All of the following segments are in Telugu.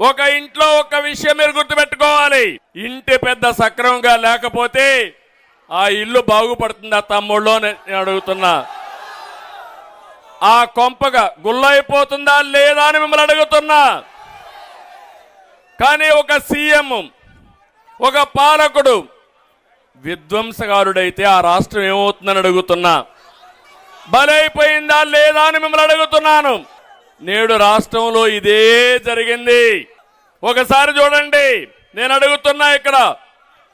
ఒక ఇంట్లో ఒక విషయం మీరు గుర్తుపెట్టుకోవాలి. ఇంటి పెద్ద సక్రమంగా లేకపోతే ఆ ఇల్లు బాగుపడుతుందా తమ్ముళ్ళు అని నేను అడుగుతున్నా. ఆ కొంపగా గుల్లైపోతుందా లేదా అని మిమ్మల్ని అడుగుతున్నా. కానీ ఒక సీఎం ఒక పాలకుడు విధ్వంసకారుడైతే ఆ రాష్ట్రం ఏమవుతుందని అడుగుతున్నా. బలైపోయిందా లేదా అని మిమ్మల్ని అడుగుతున్నాను. నేడు రాష్ట్రంలో ఇదే జరిగింది. ఒకసారి చూడండి నేను అడుగుతున్నా ఇక్కడ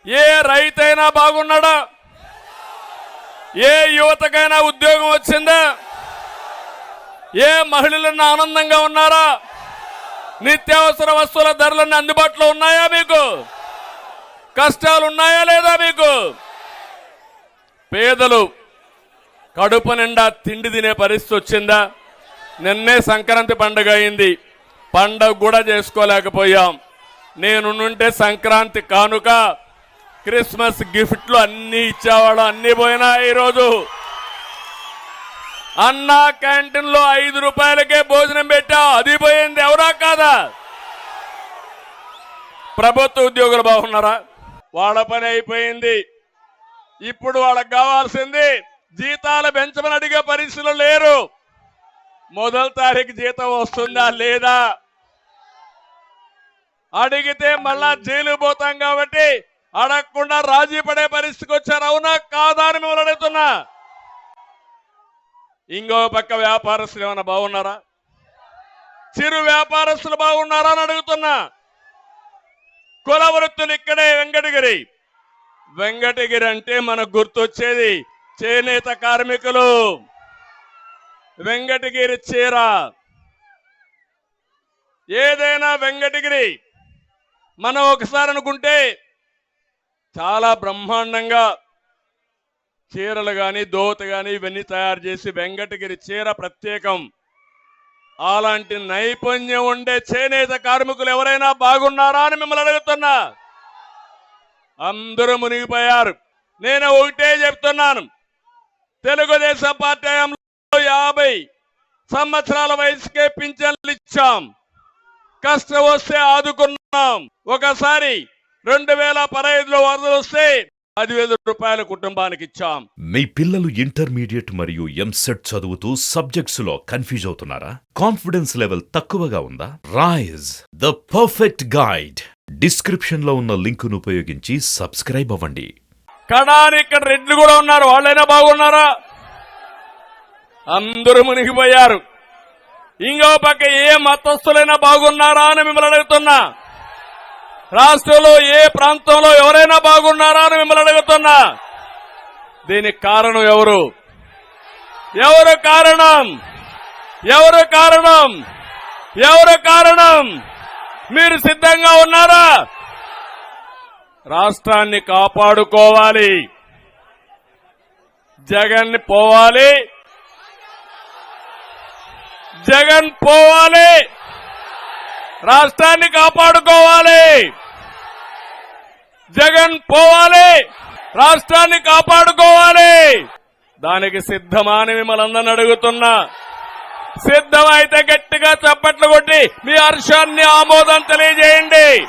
ఏ రైతైనా బాగున్నాడా? ఏ యువతకైనా ఉద్యోగం వచ్చిందా? ఏ మహిళలన్నా ఆనందంగా ఉన్నారా? నిత్యావసర వస్తువుల ధరలన్నీ అందుబాటులో ఉన్నాయా మీకు? కష్టాలు ఉన్నాయా లేదా మీకు? పేదలు కడుపు నిండా తిండి తినే పరిస్థితి వచ్చిందా? నిన్నే సంక్రాంతి పండుగ అయింది. పండగ కూడా చేసుకోలేకపోయాం. నేనుంటే సంక్రాంతి కానుక క్రిస్మస్ గిఫ్ట్లు అన్నీ ఇచ్చేవాడు అన్నీ పోయినా ఈరోజు. అన్నా క్యాంటీన్లో ఐదు రూపాయలకే భోజనం పెట్టా. అది పోయింది. ఎవరా కాదా? ప్రభుత్వ ఉద్యోగులు బాగున్నారా? వాళ్ళ పని అయిపోయింది. ఇప్పుడు వాళ్ళకి కావాల్సింది జీతాలు పెంచమని అడిగే పరిస్థితులు లేరు. మొదటి తారీఖు జీతం వస్తుందా లేదా? అడిగితే మళ్ళా జైలు పోతాం కాబట్టి అడగకుండా రాజీ పడే పరిస్థితికి వచ్చారు. అవునా కాదా అని మిమ్మల్ని అడుగుతున్నా. ఇంకో పక్క వ్యాపారస్తులు ఏమైనా బాగున్నారా? చిరు వ్యాపారస్తులు బాగున్నారా అని అడుగుతున్నా. కుల వృత్తులు ఇక్కడే వెంకటగిరి. వెంకటగిరి అంటే మనకు గుర్తొచ్చేది చేనేత కార్మికులు. వెంకటగిరి చీర. ఏదైనా వెంకటగిరి. మనం ఒకసారి అనుకుంటే చాలా బ్రహ్మాండంగా చీరలు కానీ దోత కానీ ఇవన్నీ తయారు చేసి వెంకటగిరి చీర ప్రత్యేకం. అలాంటి నైపుణ్యం ఉండే చేనేత కార్మికులు ఎవరైనా బాగున్నారా అని మిమ్మల్ని అడుగుతున్నా. అందరూ మునిగిపోయారు. నేను ఒకటే చెప్తున్నాను. తెలుగుదేశం పార్టీ యాభై సంవత్సరాల వయసుకే పింఛన్లు ఇచ్చాం. కష్టం వస్తే ఆదుకున్నాం. ఒకసారి రెండు వేల పదహైదులో వరదలు వస్తే పదివేల రూపాయల కుటుంబానికి ఇచ్చాం. మీ పిల్లలు ఇంటర్మీడియట్ మరియు ఎంసెట్ చదువుతూ సబ్జెక్ట్స్లో కన్ఫ్యూజ్ అవుతున్నారా? కాన్ఫిడెన్స్ లెవెల్ తక్కువగా ఉందా? Raise the perfect guide. డిస్క్రిప్షన్లో ఉన్న లింకును ఉపయోగించి సబ్స్క్రైబ్ అవ్వండి. కడాని ఇక్కడ రెడ్లు కూడా ఉన్నారు. వాళ్ళైనా బాగున్నారా? అందరూ మునిగిపోయారు. ఇంకో పక్క ఏ మతస్థులైనా బాగున్నారా అని మిమ్మల్ని అడుగుతున్నా. రాష్ట్రంలో ఏ ప్రాంతంలో ఎవరైనా బాగున్నారా అని మిమ్మల్ని అడుగుతున్నా. దీనికి కారణం ఎవరు? ఎవరు కారణం? ఎవరు కారణం? ఎవరు కారణం? మీరు సిద్ధంగా ఉన్నారా? రాష్ట్రాన్ని కాపాడుకోవాలి. జగన్ని పోవాలి. జగన్ పోవాలి. రాష్ట్రాన్ని కాపాడుకోవాలి. జగన్ పోవాలి. రాష్ట్రాన్ని కాపాడుకోవాలి. దానికి సిద్ధమా అని మిమ్మల్ని అడుగుతున్నా. సిద్ధమైతే గట్టిగా చప్పట్లు కొట్టి మీ హర్షాన్ని ఆమోదం తెలియజేయండి.